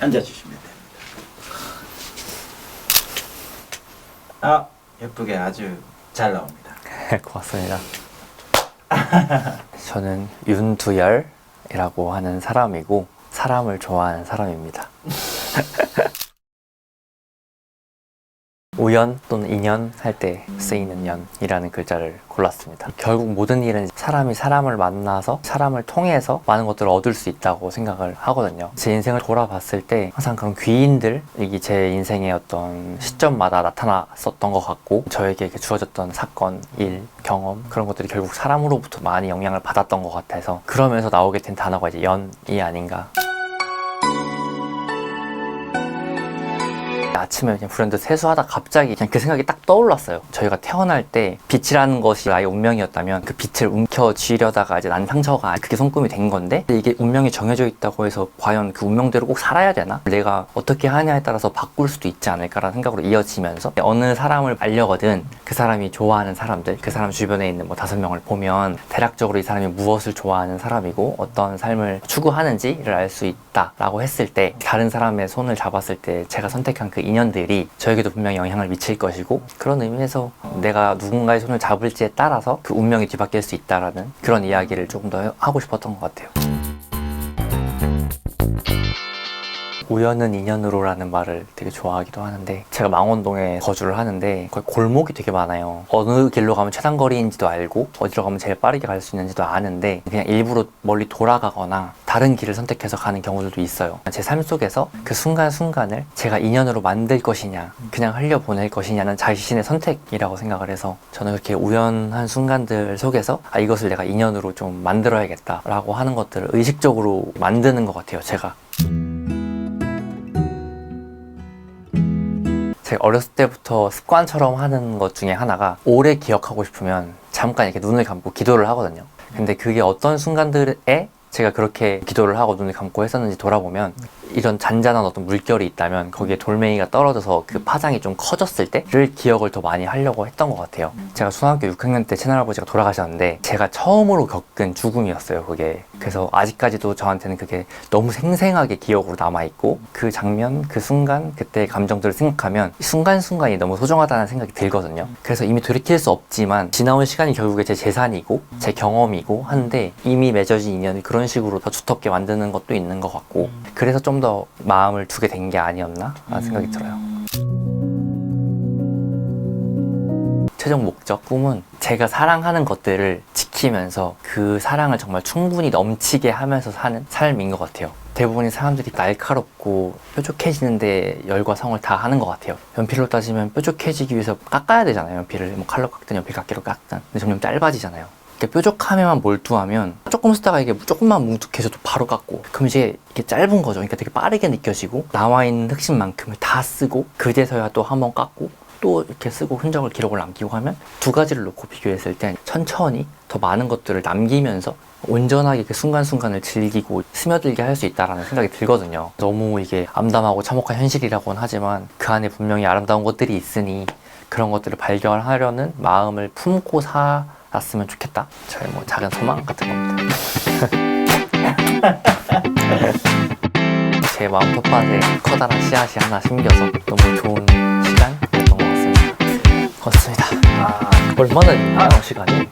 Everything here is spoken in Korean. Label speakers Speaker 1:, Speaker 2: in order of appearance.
Speaker 1: 앉아주시면 됩니다. 아 예쁘게 아주 잘 나옵니다.
Speaker 2: 고맙습니다. 저는 윤두열이라고 하는 사람이고 사람을 좋아하는 사람입니다. 우연 또는 인연 할 때 쓰이는 연이라는 글자를 골랐습니다. 결국 모든 일은 사람이 사람을 만나서 사람을 통해서 많은 것들을 얻을 수 있다고 생각을 하거든요. 제 인생을 돌아봤을 때 항상 그런 귀인들, 이게 제 인생의 어떤 시점마다 나타났었던 것 같고 저에게 주어졌던 사건, 일, 경험 그런 것들이 결국 사람으로부터 많이 영향을 받았던 것 같아서 그러면서 나오게 된 단어가 이제 연이 아닌가 아침에 그냥 불현듯 세수하다 갑자기 그냥 그 생각이 딱 떠올랐어요. 저희가 태어날 때 빛이라는 것이 나의 운명이었다면 그 빛을 움켜쥐려다가 이제 난 상처가 그게 손금이 된 건데 이게 운명이 정해져 있다고 해서 과연 그 운명대로 꼭 살아야 되나? 내가 어떻게 하냐에 따라서 바꿀 수도 있지 않을까라는 생각으로 이어지면서 어느 사람을 알려거든 그 사람이 좋아하는 사람들 그 사람 주변에 있는 뭐 다섯 명을 보면 대략적으로 이 사람이 무엇을 좋아하는 사람이고 어떤 삶을 추구하는지를 알 수 있다라고 했을 때 다른 사람의 손을 잡았을 때 제가 선택한 그 인연들이 저에게도 분명히 영향을 미칠 것이고 그런 의미에서 내가 누군가의 손을 잡을지에 따라서 그 운명이 뒤바뀔 수 있다라는 그런 이야기를 조금 더 하고 싶었던 것 같아요. 우연은 인연으로라는 말을 되게 좋아하기도 하는데 제가 망원동에 거주를 하는데 거기 골목이 되게 많아요. 어느 길로 가면 최단 거리인지도 알고 어디로 가면 제일 빠르게 갈 수 있는지도 아는데 그냥 일부러 멀리 돌아가거나 다른 길을 선택해서 가는 경우들도 있어요. 제 삶 속에서 그 순간순간을 제가 인연으로 만들 것이냐 그냥 흘려보낼 것이냐는 자신의 선택이라고 생각을 해서 저는 그렇게 우연한 순간들 속에서 아 이것을 내가 인연으로 좀 만들어야겠다라고 하는 것들을 의식적으로 만드는 것 같아요 제가 제가 어렸을 때부터 습관처럼 하는 것 중에 하나가 오래 기억하고 싶으면 잠깐 이렇게 눈을 감고 기도를 하거든요. 근데 그게 어떤 순간들에 제가 그렇게 기도를 하고 눈을 감고 했었는지 돌아보면 이런 잔잔한 어떤 물결이 있다면 거기에 돌멩이가 떨어져서 그 파장이 좀 커졌을 때를 기억을 더 많이 하려고 했던 것 같아요. 제가 중학교 6학년 때 친할아버지가 돌아가셨는데 제가 처음으로 겪은 죽음이었어요, 그게. 그래서 아직까지도 저한테는 그게 너무 생생하게 기억으로 남아있고 그 장면, 그 순간, 그때의 감정들을 생각하면 이 순간순간이 너무 소중하다는 생각이 들거든요. 그래서 이미 돌이킬 수 없지만 지나온 시간이 결국에 제 재산이고 제 경험이고 한데 이미 맺어진 인연을 그런 식으로 더 두텁게 만드는 것도 있는 것 같고 그래서 좀더 마음을 두게 된 게 아니었나 라는 생각이 들어요. 최종 목적, 꿈은 제가 사랑하는 것들을 지키면서 그 사랑을 정말 충분히 넘치게 하면서 사는 삶인 것 같아요. 대부분의 사람들이 날카롭고 뾰족해지는데 열과 성을 다 하는 것 같아요. 연필로 따지면 뾰족해지기 위해서 깎아야 되잖아요. 연필을 뭐 칼로 깎든 연필 깎기로 깎든. 근데 점점 짧아지잖아요. 이렇게 뾰족함에만 몰두하면 조금 쓰다가 이게 조금만 뭉툭해져도 바로 깎고 그럼 이제 이게 짧은 거죠. 그러니까 되게 빠르게 느껴지고 나와 있는 흑심만큼을 다 쓰고 그제서야 또 한 번 깎고 또 이렇게 쓰고 흔적을 기록을 남기고 하면 두 가지를 놓고 비교했을 때 천천히 더 많은 것들을 남기면서 온전하게 그 순간순간을 즐기고 스며들게 할 수 있다라는 생각이 들거든요. 너무 이게 암담하고 참혹한 현실이라고는 하지만 그 안에 분명히 아름다운 것들이 있으니 그런 것들을 발견하려는 마음을 품고 살 았으면 좋겠다. 저의 뭐 작은 소망 같은 겁니다. 제 마음 텃밭에 커다란 씨앗이 하나 심겨서 너무 좋은 시간이었던 것 같습니다. 고맙습니다. 얼마나 있나요, 시간이?